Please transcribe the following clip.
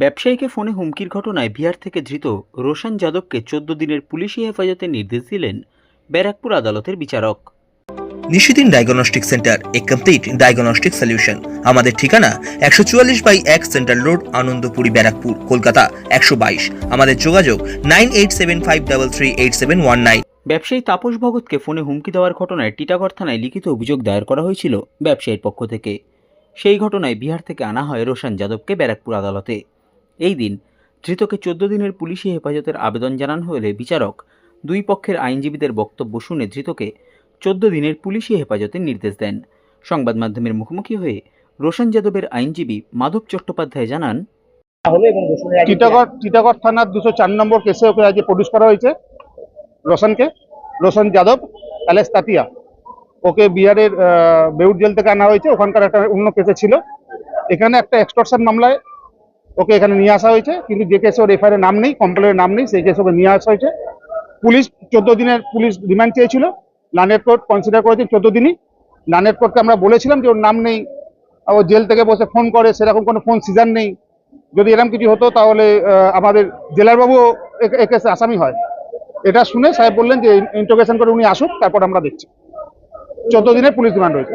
ব্যবসায়ীকে ফোনে হুমকির ঘটনায় বিহার থেকে ধৃত রোশন যাদবকে চোদ্দ দিনের পুলিশি হেফাজতে নির্দেশ দিলেন ব্যারাকপুর আদালতের বিচারক। নিশিদিন ডায়াগনস্টিক সেন্টার এ কমপ্লিট ডায়াগনস্টিক সলিউশন আমাদের ঠিকানা একশো চুয়াল্লিশ বাই এক সেন্ট্রাল রোড আনন্দপুরি ব্যারাকপুর কলকাতা একশো বাইশ। আমাদের যোগাযোগ nine eight seven five double three eight seven one nine. ব্যবসায়ী তাপস ভগতকে ফোনে হুমকি দেওয়ার ঘটনায় টিটাগড় থানায় লিখিত অভিযোগ দায়ের করা হয়েছিল ব্যবসায়ীর পক্ষ থেকে। সেই ঘটনায় বিহার থেকে আনা হয় রোশন যাদবকে ব্যারাকপুর আদালতে। এই দিন ধৃতকে চোদ্দ দিনের পুলিশি হেফাজতের আবেদন জানান হলে বিচারক দুই পক্ষের আইনজীবীদের বক্তব্য শুনে ধৃতকে চোদ্দ দিনের পুলিশি হেফাজতের নির্দেশ দেন। সংবাদ মাধ্যমের মুখোমুখি হয়ে রোশন যাদবের আইনজীবী মাধব চট্টোপাধ্যায় জানান টিটাগড় টিটাগড় থানার দুশো চার নম্বর কেসে ওকে আজকে প্রডিউস করা হয়েছে রোশনকে। রোশন যাদব অ্যালেস তাতিয়া। ওকে বিহারের আহ, বেউর জেল থেকে আনা হয়েছে ওখানকার একটা অন্য কেসে ছিল। এখানে একটা এক্সটর্শন মামলায় ওকে এখানে নিয়ে আসা হয়েছে, কিন্তু যে কেসে ওর এফআইআর নাম নেই কমপ্লেনের নাম নেই, সেই কেসে ওকে নিয়ে আসা হয়েছে। পুলিশ চোদ্দ দিনের পুলিশ রিমান্ড চেয়েছিল লানের কোর্ট কনসিডার করেছে চোদ্দ দিনই। লানের কোর্টকে আমরা বলেছিলাম যে ওর নাম নেই, ও জেল থেকে বসে ফোন করে, সেরকম কোনো ফোন সিজার নেই। যদি এরকম কিছু হতো তাহলে আমাদের জেলার বাবু এ কেসে আসামি হয়। এটা শুনে সাহেব বললেন যে ইন্টোগ্রেশন করে উনি আসুক, তারপর আমরা দেখছি। চোদ্দ দিনের পুলিশ রিমান্ড হয়েছে।